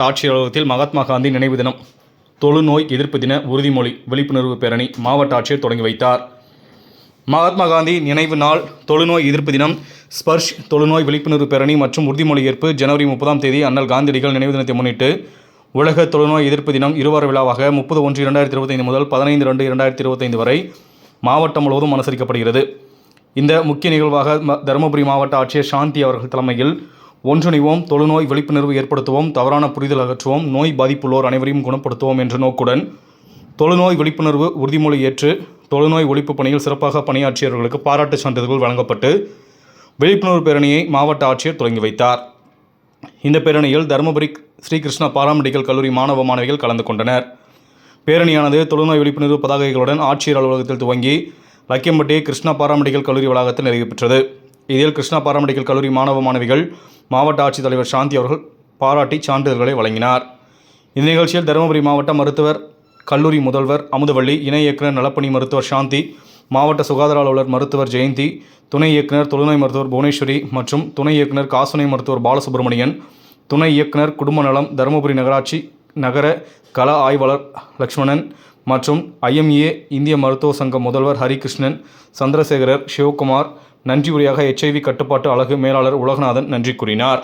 ஆட்சியர் அலுவலகத்தில் மகாத்மா காந்தி நினைவு தினம். தொழுநோய் எதிர்ப்பு தின உறுதிமொழி விழிப்புணர்வு பேரணி மாவட்ட ஆட்சியர் தொடங்கி வைத்தார். மகாத்மா காந்தி நினைவு நாள் தொழுநோய் எதிர்ப்பு தினம் ஸ்பர்ஷ் தொழுநோய் விழிப்புணர்வு பேரணி மற்றும் உறுதிமொழி ஏற்பு ஜனவரி முப்பதாம் தேதி அண்ணல் காந்தியடிகள் நினைவு தினத்தை முன்னிட்டு உலக தொழுநோய் எதிர்ப்பு தினம் இருவார விழாவாக முப்பது ஒன்று இரண்டாயிரத்தி இருபத்தைந்து முதல் பதினைந்து ரெண்டு இரண்டாயிரத்தி இருபத்தைந்து வரை மாவட்டம் முழுவதும் அனுசரிக்கப்படுகிறது. இந்த முக்கிய நிகழ்வாக ம- தருமபுரி மாவட்ட ஆட்சியர் சாந்தி அவர்கள் தலைமையில் ஒன்றிணைவோம் தொழுநோய் விழிப்புணர்வு ஏற்படுத்துவோம் தவறான புரிதல் அகற்றுவோம் நோய் பாதிப்புள்ளோர் அனைவரையும் குணப்படுத்துவோம் என்ற நோக்குடன் தொழுநோய் விழிப்புணர்வு உறுதிமொழி ஏற்று தொழுநோய் ஒழிப்பு பணியில் சிறப்பாக பணியாற்றியவர்களுக்கு பாராட்டுச் சான்றிதழ்கள் வழங்கப்பட்டு விழிப்புணர்வு பேரணியை மாவட்ட ஆட்சியர் தொடங்கி வைத்தார். இந்த பேரணியில் தருமபுரி ஸ்ரீகிருஷ்ணா பாராமெடிக்கல் கல்லூரி மாணவ மாணவிகள் கலந்து கொண்டனர். பேரணியானது தொழுநோய் விழிப்புணர்வு பதாகைகளுடன் ஆட்சியர் அலுவலகத்தில் துவங்கி லக்கியம்பட்டி கிருஷ்ணா பாராமெடிக்கல் கல்லூரி வளாகத்தில் நிறைவு பெற்றது. இதில் கிருஷ்ணா பாராமெடிக்கல் கல்லூரி மாணவ மாணவிகள் மாவட்ட ஆட்சித்தலைவர் சாந்தி அவர்கள் பாராட்டி சான்றிதழ்களை வழங்கினார். இந்த நிகழ்ச்சியில் தருமபுரி மாவட்ட மருத்துவர் கல்லூரி முதல்வர் அமுதவள்ளி இணை இயக்குநர் நலப்பணி மருத்துவர் சாந்தி மாவட்ட சுகாதார அலுவலர் மருத்துவர் ஜெயந்தி துணை இயக்குனர் தொழுநோய் மருத்துவர் புவனேஸ்வரி மற்றும் துணை இயக்குனர் காசுனை மருத்துவர் பாலசுப்ரமணியன் துணை இயக்குனர் குடும்ப நலம் தருமபுரி நகராட்சி நகர கள ஆய்வாளர் லக்ஷ்மணன் மற்றும் ஐஎம்ஏ இந்திய மருத்துவ சங்க முதல்வர் ஹரிகிருஷ்ணன் சந்திரசேகரர் சிவகுமார் நன்றி உரையாக எச்ஐவி கட்டுப்பாட்டு அலகு மேலாளர் உலகநாதன் நன்றி கூறினார்.